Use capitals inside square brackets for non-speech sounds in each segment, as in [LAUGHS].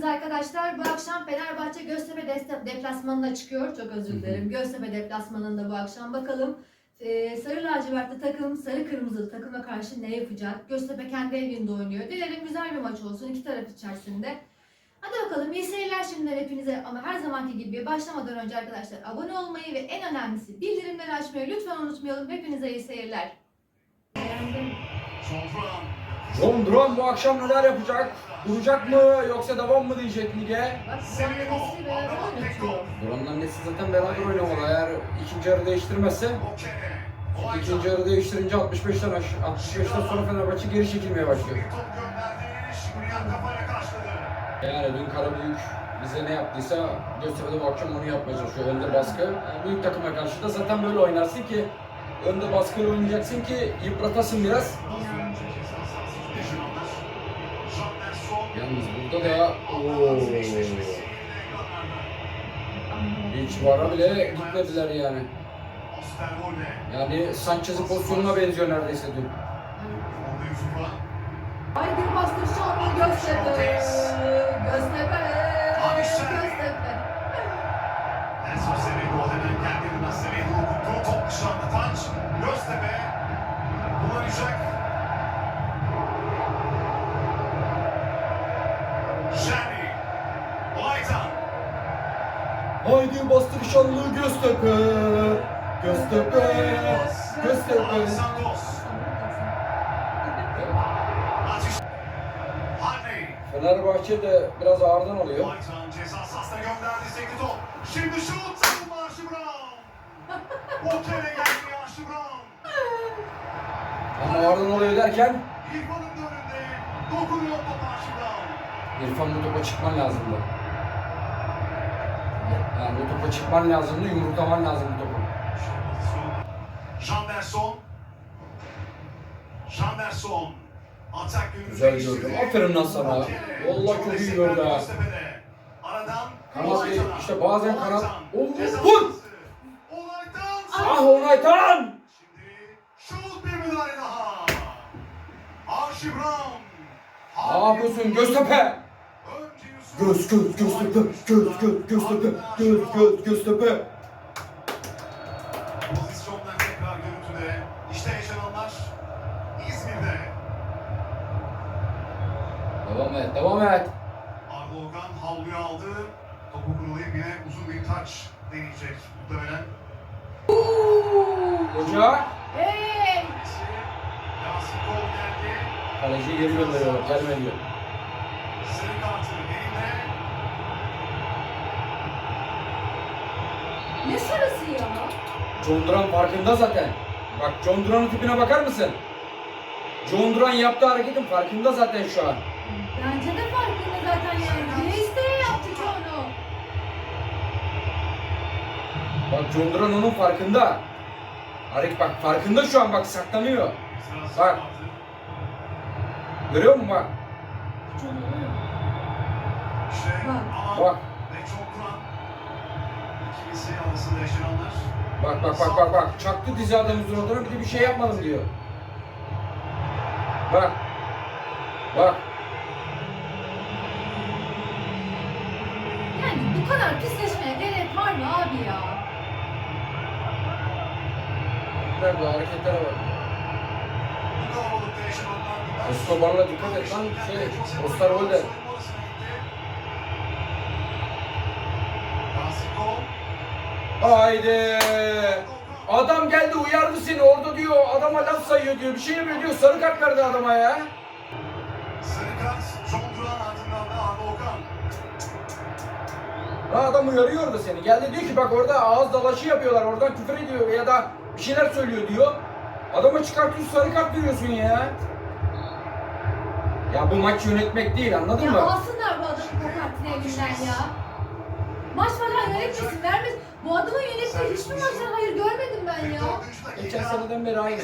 geldiniz arkadaşlar. Bu akşam Fenerbahçe Göztepe deplasmanına çıkıyor. Çok özür dilerim. Göztepe deplasmanında bu akşam. Bakalım e, sarı lacivertli takım, sarı kırmızılı takıma karşı ne yapacak? Göztepe kendi evinde oynuyor. Dilerim güzel bir maç olsun iki taraf içerisinde. Hadi bakalım iyi seyirler şimdiden hepinize ama her zamanki gibi başlamadan önce arkadaşlar abone olmayı ve en önemlisi bildirimleri açmayı lütfen unutmayalım. Hepinize iyi seyirler. Beğendim. John Duran bu akşam neler yapacak? Duracak mı yoksa devam mı diyecek lige? Güzel Messi zaten beraber oynamalı. Eğer ikinci yarı değiştirmezse ikinci yarı değiştirince 65'ten aş 65'ten sonra Fenerbahçe geri çekilmeye başlıyor. Yani dün Karabüyük bize ne yaptıysa Göztepe'de bu akşam onu yapmaya çalışıyor. Önde baskı. Yani büyük takıma karşı da zaten böyle oynarsın ki önde baskıyla oynayacaksın ki yıpratasın biraz. Yalnız burada da ooo hiç vara bile gitmediler yani. Yani Sanchez'in pozisyonuna benziyor neredeyse dün. Haydi bastır şanlı Göztepe. Göztepe. Göztepe. Göztepe kullanacak. Haydi bastır şanlı Göztepe. Göztepe. Göztepe. Fenerbahçe de biraz ağırdan ceza sahasına gönderdi top. Şimdi şut. Arşi Brown. Geldi. Ama ağırdan alıyor derken İrfan'ın önünde. Dokunuyor top Arşi Brown. İrfan bu topa çıkman lazımdı. Yani bu topa çıkman lazımdı, yumruklaman lazım bu topu. Janderson. Janderson. Atak Güzel gördüm. Aferin lan sana. Vallahi çok iyi gördü ha. Kanat işte bazen kanat- Ceza vur! Ah Onaytan! Şut bir müdahale daha. Arşi Brown. Ne yapıyorsun Göztepe? Yusuf. Göz göz Göztepe, göz göz Göztepe, göz göz Göztepe. Pozisyonlar tekrar görüntüde. İşte yaşananlar İzmir'de. Devam et, devam et. Arda Okan havluyu aldı. Topu kurulayıp yine uzun bir taç deneyecek muhtemelen. Hoca. Hey! Yasin Kol geldi. Kaleci geri gönderiyor, gelme diyor. Sarı kartı elinde. Ne sarısı ya? John Duran farkında zaten. Bak John Duran'ın tipine bakar mısın? John Duran yaptığı hareketin farkında zaten şu an. Bence de farkında zaten yani. Ne isteye yaptı ki onu? Bak John Duran onun farkında. Hareket bak farkında şu an bak saklanıyor. Bak. Görüyor musun bak? İşte Bak. Bak. ve çok duran. İkilisi arasında yaşananlar. Bak bak bak bak bak. Çaktı dizi adamın suratına bir de bir şey yapmadım diyor. Bak. Bak. Yani bu kadar pisleşmeye gerek var mı abi ya? Bu hareketlere bak. Escobar'la dikkat et lan. Şey, Osterwolde. Yasin Kol. Haydi. Adam geldi uyardı seni orada diyor. Adama laf sayıyor diyor. Bir şey yapıyor diyor. Sarı kart verdi adama ya. Sarı kart. John Duran ardından da Arda Okan. Ha adam uyarıyor orada seni. Geldi diyor ki bak orada ağız dalaşı yapıyorlar. Oradan küfür ediyor ya da bir şeyler söylüyor diyor. Adama çıkartıyorsun sarı kart veriyorsun ya. Ya bu maç yönetmek değil anladın Ya mı? alsınlar bu adamın kokatını elinden ya. Maç falan yönetmesin, vermez. Bu adamın yönettiği hiçbir maçtan hayır görmedim ben ya. 44. dakika. Geçen seneden beri aynı.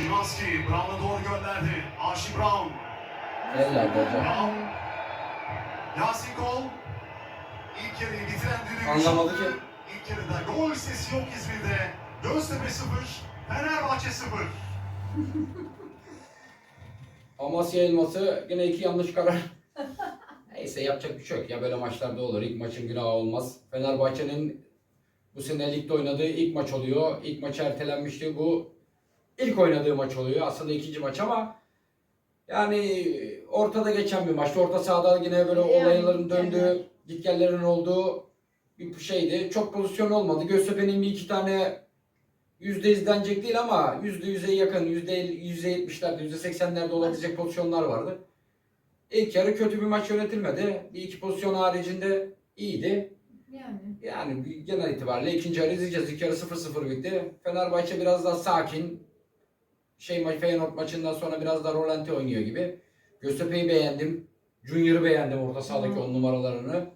Limanski Brown'a doğru gönderdi. Arşi Brown. Ellerde hocam. Yasin Kol. İlk yarıyı bitiren düdüğü Anlamadı ki. İlk yarıda gol sesi yok İzmir'de. Göztepe 0, Fenerbahçe 0. Amasya elması yine iki yanlış karar. [LAUGHS] Neyse yapacak bir şey yok ya böyle maçlarda olur. İlk maçın günahı olmaz. Fenerbahçe'nin bu sene ligde oynadığı ilk maç oluyor. İlk maç ertelenmişti. Bu ilk oynadığı maç oluyor. Aslında ikinci maç ama yani ortada geçen bir maçtı. Orta sahada yine böyle Yani olayların döndüğü, gitgellerin olduğu bir şeydi. Çok pozisyon olmadı. Göztepe'nin bir iki tane yüzde izlenecek değil ama yüzde yüze yakın, yüzde yüzde yetmişlerde, yüzde seksenlerde olabilecek pozisyonlar vardı. İlk yarı kötü bir maç yönetilmedi. Bir iki pozisyon haricinde iyiydi. Yani. Yani genel itibariyle ikinci yarı izleyeceğiz. İlk yarı 0-0 bitti. Fenerbahçe biraz daha sakin. Şey maç Feyenoord maçından sonra biraz daha rolanti oynuyor gibi. Göztepe'yi beğendim. Junior'ı beğendim orta sahadaki on numaralarını.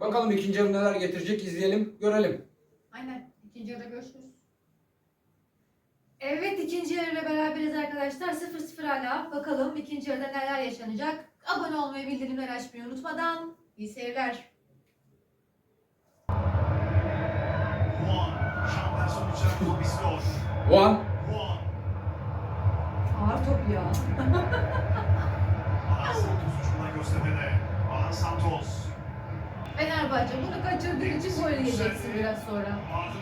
Bakalım ikinci yarı neler getirecek izleyelim, görelim. Aynen. İkinci yarıda görüşürüz. Evet ikinci yarıyla beraberiz arkadaşlar. 0-0 hala. Bakalım ikinci yarıda neler yaşanacak. Abone olmayı, bildirimleri açmayı unutmadan. İyi seyirler. Juan. Şamperson içeride top istiyor. Juan, Juan. Ağır top ya. Alan Santos ucundan Göztepe'de. Alan Santos. Fenerbahçe bunu kaçırdığın için gol yiyeceksin biraz sonra.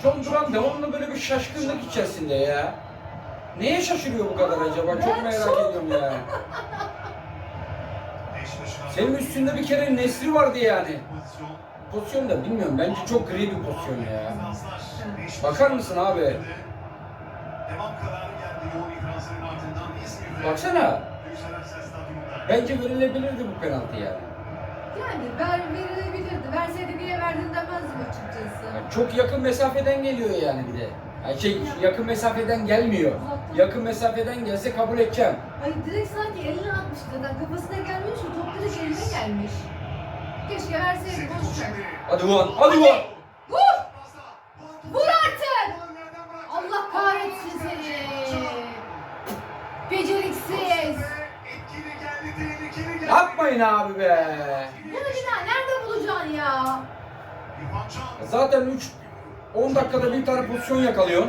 John Duran devamlı böyle bir şaşkınlık içerisinde ya. Neye şaşırıyor bu kadar acaba? Çok merak ediyorum ya. [LAUGHS] Senin üstünde bir kere Nesri vardı yani. pozisyon. Da bilmiyorum. Bence çok gri bir pozisyon ya. Bakar mısın abi? Devam kararı geldi yoğun itirazların ardından İzmir'de. Baksana. Yükselen Ses Stadyumunda. Bence verilebilirdi bu penaltı yani. Yani ver, verilebilirdi. Verseydi niye verdin demezdim açıkçası. Yani çok yakın mesafeden geliyor yani bir de. Yani şey yakın mesafeden gelmiyor. Yakın mesafeden gelse kabul edeceğim. Ay direkt sanki eline atmış zaten. Kafasına direkt eline gelmiş. Keşke verseydi Zeki boş ver. şimdi. Hadi Juan, hadi Juan. Vur! Vur artık! Allah kahretsin seni. Beceriksiz. Etkili geldi, tehlikeli geldi. Yapmayın abi be. Bunu bir daha nerede bulacaksın ya? Zaten 3 10 dakikada bir tane pozisyon sürdürüyor.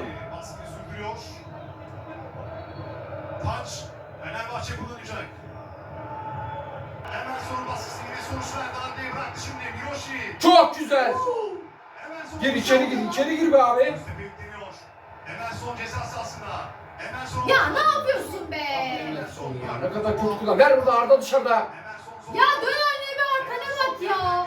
Taç. Fenerbahçe kullanacak. Çok güzel. Gir içeri gir, içeri gir be abi. Göztepe yükleniyor. Hemen son ceza sahasında. Hemen son. Ya ne yapıyorsun be? Ya ne kadar kötü kullan. Ver burada Arda dışarıda. Ya dön önüne bir arkana bak ya.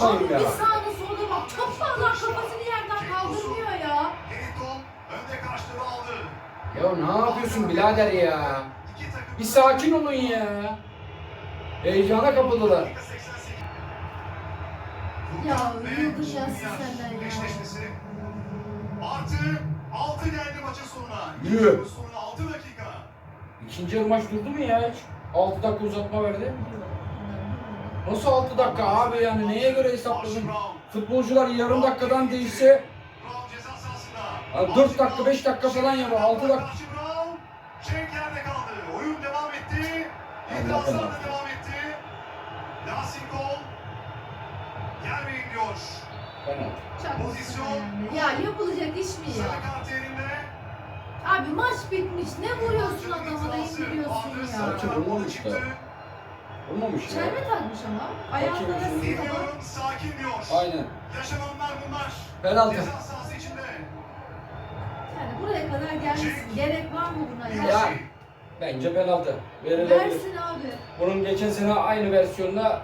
Abi bir sağda solda bak. Çok fazla kafasını yerden kaldırmıyor ya. Yeni top. Önde karşılığı aldı. Ya ne yapıyorsun birader ya? Bir sakin olun ya. Heyecana kapıldılar. Dakika 88. Ya, yıldız yazsın senden ya. Artı 6 geldi maçın sonuna. Yürü. Sonuna 6 dakika. İkinci yarı maç durdu mu ya hiç? 6 dakika uzatma verdi. Nasıl 6 dakika abi yani neye göre hesapladın? Futbolcular yarım dakikadan sahasında. Abi dört dakika, beş dakika falan yapar, altı dakika. Archie Brown. Cenk yerde kaldı. Oyun devam etti. Da etti. Yasin Kol. Gelmeyin diyor. penaltı. Çok Pozisyon. Ya yapılacak iş mi ya? Sarı kart elinde. Abi maç bitmiş. Ne vuruyorsun adamı da indiriyorsun ya. Sakin olmamış da. Olmamış ya. Çelme takmış ama. Ayağında baba? Dinliyorum, sakin diyor. Aynen. Yaşananlar bunlar. Penaltı. Ceza sahası içinde. Yani buraya kadar gelmişsin. Gerek var mı buna ya? Ya. Bence penaltı. Verilebilir. Versin abi. Bunun geçen sene aynı versiyonda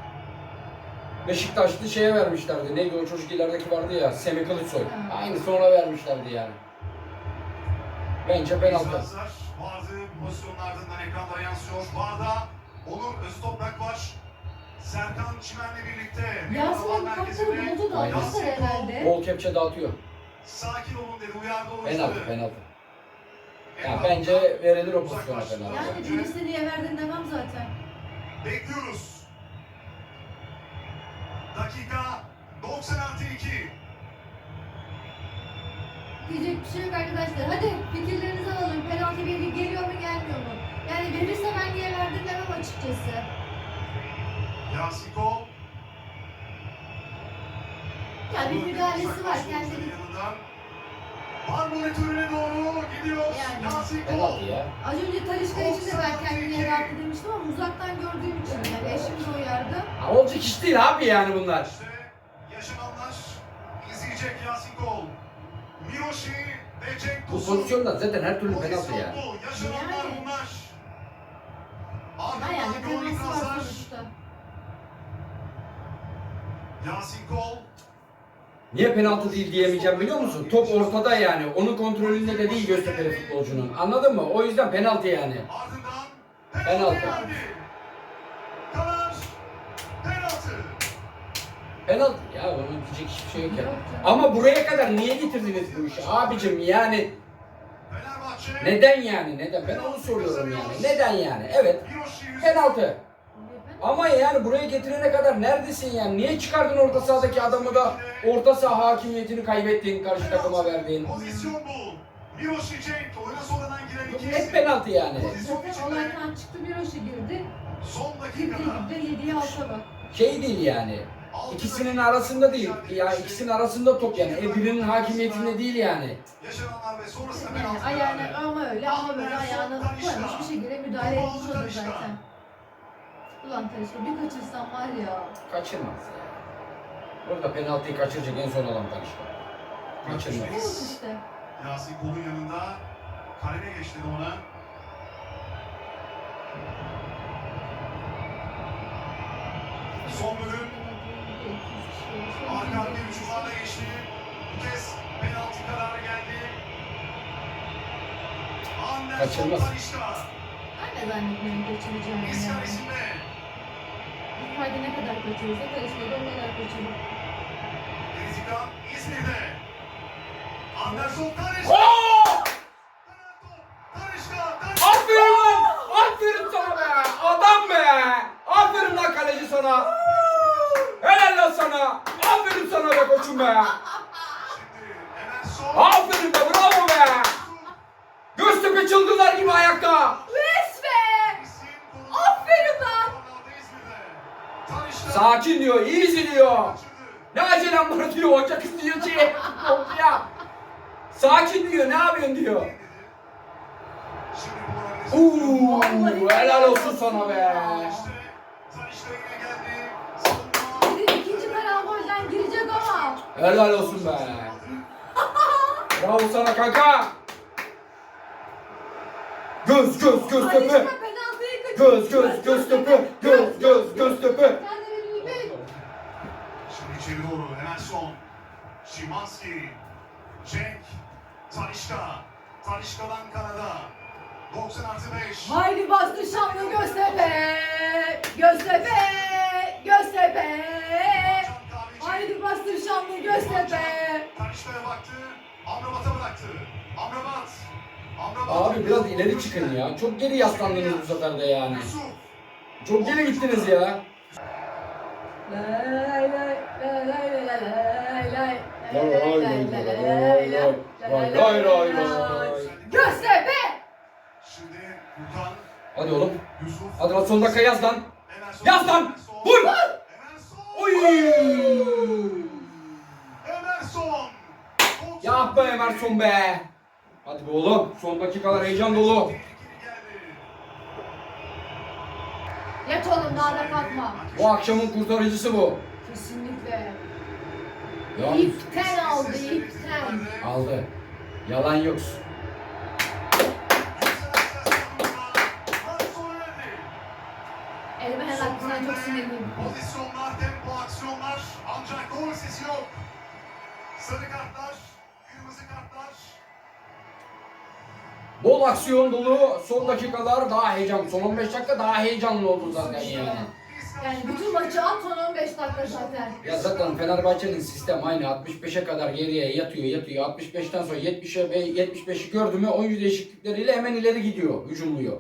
Beşiktaşlı şeye vermişlerdi. Neydi o çocuk ilerideki vardı ya Semih Kılıçsoy. Ha. Aynı sonra vermişlerdi yani. Bence penaltı. Vardı. Pozisyonun ardından ekranda yansıyor. Barda Onur Öztoprak var. Serkan Çimen'le birlikte. Yasin Alan abi kaptanı merkezinde. buldu da atar herhalde. Bol kepçe dağıtıyor. Sakin olun dedi. Uyardı Penaltı oyuncuları. penaltı. Ya Penaltı. bence verilir o pozisyona penaltı. Yani birisi niye verdin demem zaten. Bekliyoruz. Dakika 90 artı 2. Diyecek bir şey yok arkadaşlar. Hadi fikirlerinizi alalım. Penaltı veri geliyor mu gelmiyor mu? Yani verirse ben niye verdim demem açıkçası. Yasin Kol. Ya bir müdahalesi var. Kendini yanından. Marmara doğru gidiyor. Yani. Yasin Kol. Az önce Talişka için de ben kendimi yer altı demiştim ama uzaktan gördüğüm için yani, yani eşim de uyardı. Ha, olacak iş değil abi yani bunlar. İşte yaşananlar izleyecek Yasin Kol. Miroşi ve Cenk Tosun. Bu pozisyonda zaten her türlü penaltı ya. Yaşananlar yani. bunlar. Ardından yani, gol ikazlar. Yasin Kol Niye penaltı değil diyemeyeceğim biliyor musun? Top ortada yani. Onun kontrolünde de değil Göztepe'li futbolcunun. Anladın mı? O yüzden penaltı yani. Penaltı. penaltı. Ya onun diyecek hiçbir şey yok ya. Ama buraya kadar niye getirdiniz bu işi abicim yani neden yani neden ben onu soruyorum yani neden yani evet penaltı ama yani buraya getirene kadar neredesin yani niye çıkardın orta sahadaki adamı da orta saha hakimiyetini kaybettin karşı takıma verdin Pozisyon bu. Miroşi Cenk oyuna sonradan giren iki isim. penaltı yani Zaten olaydan çıktı bir hoşu girdi. Son dakikada. girdi yediği alta bak. şey değil yani ikisinin arasında değil mücadele ya geçti. ikisinin arasında top yani e, birinin hakimiyetinde değil yani Yaşananlar ve sonrasında Yani penaltı ayağını ama öyle ama böyle ayağını koymuş bir şekilde müdahale etmiş olur zaten. Ulan Talişka bir kaçırsan var ya. kaçırmaz ya orada penaltıyı kaçıracak en son adam Talişka kaçırmaz Olsun işte. Yasin Kol'un yanında kalene geçti de ona. Son bölüm arka arkaya hücumlarla geçti. Bu kez penaltı kararı geldi. Anderson Kaçırmaz. Talişka. Ben de zannetmiyorum kaçıracağını İskan yani. isimde. Icardi ne kadar kaçırırsa Talişka da o kadar kaçırır. Denizlikan İzmir'de. Anderson. Talişka. Aferin lan! Aferin sana be! Adam be! Aferin lan kaleci sana! Helal lan sana! Aferin sana be koçum be! Aferin be bravo be! Göztepe çılgınlar gibi ayakta! Sakin diyor, easy diyor. Ne acelem var diyor, ocak istiyor ki. ya. Sakin diyor, ne yapıyorsun diyor. Uuu, helal olsun sana be. Biri ikinci karambolden girecek ama. Helal olsun be. Bravo sana kanka. Göz göz göz Talişka tepe. penaltıyı kaçırdı. Göz göz göz tepe. Göz göz göz bildi. İçeri doğru Emerson. Şimanski. Cenk. Talişka. Talişka'dan Kanada. 90 artı 5. Haydi bastı Şanlı Göztepe. Göztepe. Göztepe. Haydi bastır Şanlı Göztepe. Talişka'ya baktı. Amrabat'a bıraktı. Amrabat. Amrabat. Abi biraz ileri çıkın ya. Çok geri yaslandınız bu sefer de yani. Çok geri gittiniz ya. Göster be! Şimdi Furkan Hadi oğlum. Yusuf Hadi lan son dakika yaz lan. Hemen sol- Yaz lan. Vur. Hemen sol- Oy. Emerson. Yap be Emerson be. Hadi be oğlum. Son dakikalar heyecan dolu. Yat oğlum daha da kalkma. Bu akşamın kurtarıcısı bu. Kesinlikle. Ya İpten aldı ipten. aldı. Yalan yok. Helal sen çok sinirliyim. Pozisyonlar, tempo, aksiyonlar ancak gol sesi yok. Sarı kartlar, kırmızı kartlar. Bol aksiyon dolu son dakikalar daha heyecan. Son 15 dakika daha heyecanlı oldu zaten yani. Yani bütün maçı at son 15 dakika zaten. Ya zaten Fenerbahçe'nin sistem aynı 65'e kadar geriye yatıyor yatıyor 65'ten sonra 70'e ve 75'i gördü mü oyuncu değişiklikleriyle hemen ileri gidiyor hücumluyor.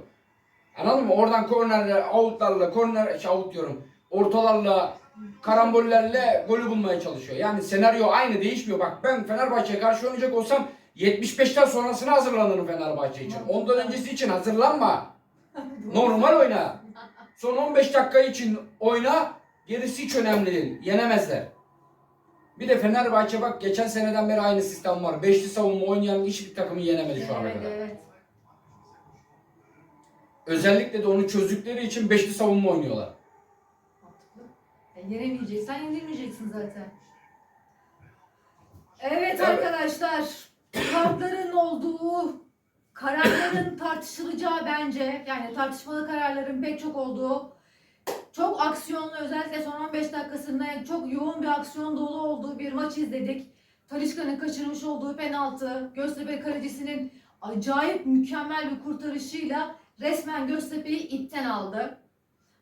Anladın mı? Oradan kornerle, outlarla, korner, şey, out diyorum. Ortalarla, karambollerle golü bulmaya çalışıyor. Yani senaryo aynı değişmiyor. Bak ben Fenerbahçe'ye karşı oynayacak olsam 75'ten sonrasına hazırlanırım Fenerbahçe için. Ondan öncesi için hazırlanma. [LAUGHS] Normal oyna. Son 15 dakika için oyna. Gerisi hiç önemli değil. Yenemezler. Bir de Fenerbahçe bak geçen seneden beri aynı sistem var. Beşli savunma oynayan hiçbir takımı yenemedi şu ana Evet kadar. evet. Özellikle de onu çözdükleri için beşli savunma oynuyorlar. Mantıklı. Yenemeyecek. Sen yenilmeyeceksin zaten. Evet Evet. arkadaşlar. Kartların olduğu, kararların tartışılacağı bence. Yani tartışmalı kararların pek çok olduğu. Çok aksiyonlu özellikle son 15 dakikasında çok yoğun bir aksiyon dolu olduğu bir maç izledik. Talişka'nın kaçırmış olduğu penaltı, Göztepe kalecisinin acayip mükemmel bir kurtarışıyla resmen Göztepe'yi ipten aldı.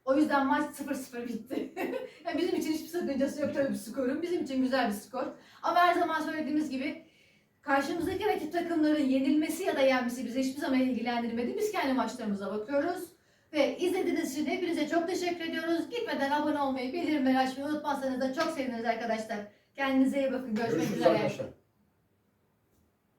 O yüzden maç 0-0 bitti. [LAUGHS] yani bizim için hiçbir sakıncası yok tabii bir skorun. Bizim için güzel bir skor. Ama her zaman söylediğimiz gibi karşımızdaki rakip takımların yenilmesi ya da yenmesi bizi hiçbir zaman ilgilendirmedi. Biz kendi maçlarımıza bakıyoruz. Ve izlediğiniz için hepinize çok teşekkür ediyoruz. Gitmeden abone olmayı, bildirimleri açmayı unutmazsanız da çok seviniriz arkadaşlar. Kendinize iyi bakın. Görüşmek Görüşürüz üzere. arkadaşlar.